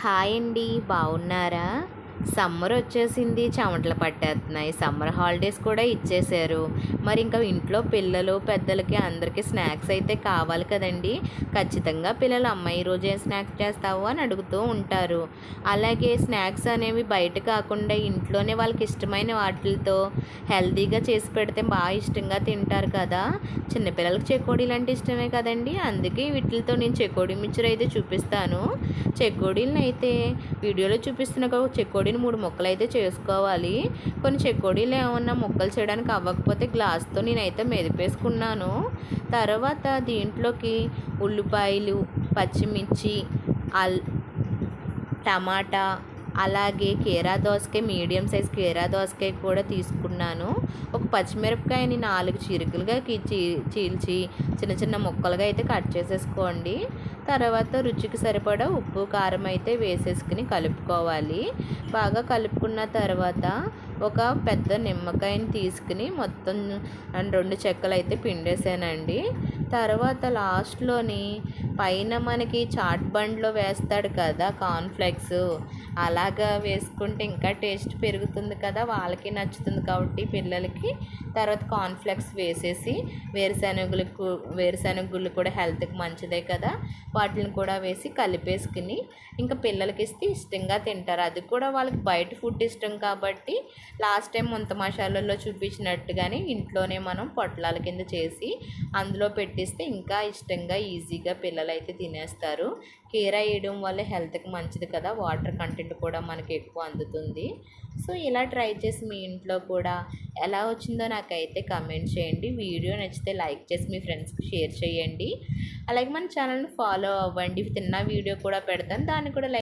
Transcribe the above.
Hi అండి బాగున్నారా? Summer వచ్చేసింది చెమటలు పట్టేస్తున్నాయి సమ్మర్ హాలిడేస్ కూడా ఇచ్చేసారు. మరి ఇంకా ఇంట్లో పిల్లలు పెద్దలకి అందరికీ స్నాక్స్ అయితే కావాలి కదండి. ఖచ్చితంగా పిల్లలు అమ్మాయి రోజు ఏం స్నాక్స్ చేస్తావు? అని అడుగుతూ ఉంటారు. అలాగే స్నాక్స్ అనేవి బయట కాకుండా ఇంట్లోనే వాళ్ళకి ఇష్టమైన వాటితో హెల్తీగా చేసి పెడితే బాగా ఇష్టంగా తింటారు కదా. చిన్నపిల్లలకి చెకోడీలు అంటే ఇష్టమే కదండి. అందుకే వీటితో నేను చెకోడీ మిక్చర్ అయితే చూపిస్తాను. చెకోడీలను అయితే వీడియోలో చూపిస్తున్న చెకోడీ చెకోడీని మూడు ముక్కలు అయితే చేసుకోవాలి. కొన్ని చెకోడీలు ఏమన్నా ముక్కలు చేయడానికి అవ్వకపోతే గ్లాస్తో నేనైతే మెదిపేసుకున్నాను. తర్వాత దీంట్లోకి ఉల్లిపాయలు పచ్చిమిర్చి అల్ టమాటా అలాగే కీరా దోసకాయ మీడియం సైజ్ కీరా దోసకాయ కూడా తీసుకున్నాను. ఒక పచ్చిమిరపకాయని నాలుగు చిరుకులుగా చీల్చి చిన్న చిన్న ముక్కలుగా అయితే కట్ చేసేసుకోండి. తర్వాత రుచికి సరిపడా ఉప్పు కారం అయితే వేసేసుకుని కలుపుకోవాలి. బాగా కలుపుకున్న తర్వాత ఒక పెద్ద నిమ్మకాయని తీసుకుని మొత్తం రెండు చెక్కలు అయితే పిండేసానండి. తర్వాత లాస్ట్లోని పైన మనకి చాట్ బండ్లో వేస్తాడు కదా కార్న్ఫ్లెక్స్ అలాగా వేసుకుంటే ఇంకా టేస్ట్ పెరుగుతుంది కదా వాళ్ళకి నచ్చుతుంది కాబట్టి పిల్లలకి తర్వాత కార్న్ఫ్లెక్స్ వేసేసి వేరుశనగలకు వేరుశనగ గుళ్ళు కూడా హెల్త్కి మంచిదే కదా వాటిని కూడా వేసి కలిపేసుకుని ఇంకా పిల్లలకి ఇస్తే ఇష్టంగా తింటారు. అది కూడా వాళ్ళకి బయట ఫుడ్ ఇష్టం కాబట్టి లాస్ట్ టైం ముంత మసాలాల్లో చూపించినట్టుగానే ఇంట్లోనే మనం పొట్లాల కింద చేసి అందులో పెట్టి పెట్టిస్తే ఇంకా ఇష్టంగా ఈజీగా పిల్లలు అయితే తినేస్తారు. కీర వేయడం వల్ల హెల్త్కి మంచిది కదా. వాటర్ కంటెంట్ కూడా మనకి ఎక్కువ అందుతుంది. సో ఇలా ట్రై చేసి మీ ఇంట్లో కూడా ఎలా వచ్చిందో నాకైతే కమెంట్ చేయండి. వీడియో నచ్చితే లైక్ చేసి మీ ఫ్రెండ్స్కి షేర్ చేయండి. అలాగే మన ఛానల్ని ఫాలో అవ్వండి. తిన్న వీడియో కూడా పెడతాను. దాన్ని కూడా లైక్